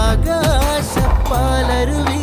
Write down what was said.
ആകാശ പാലരുവി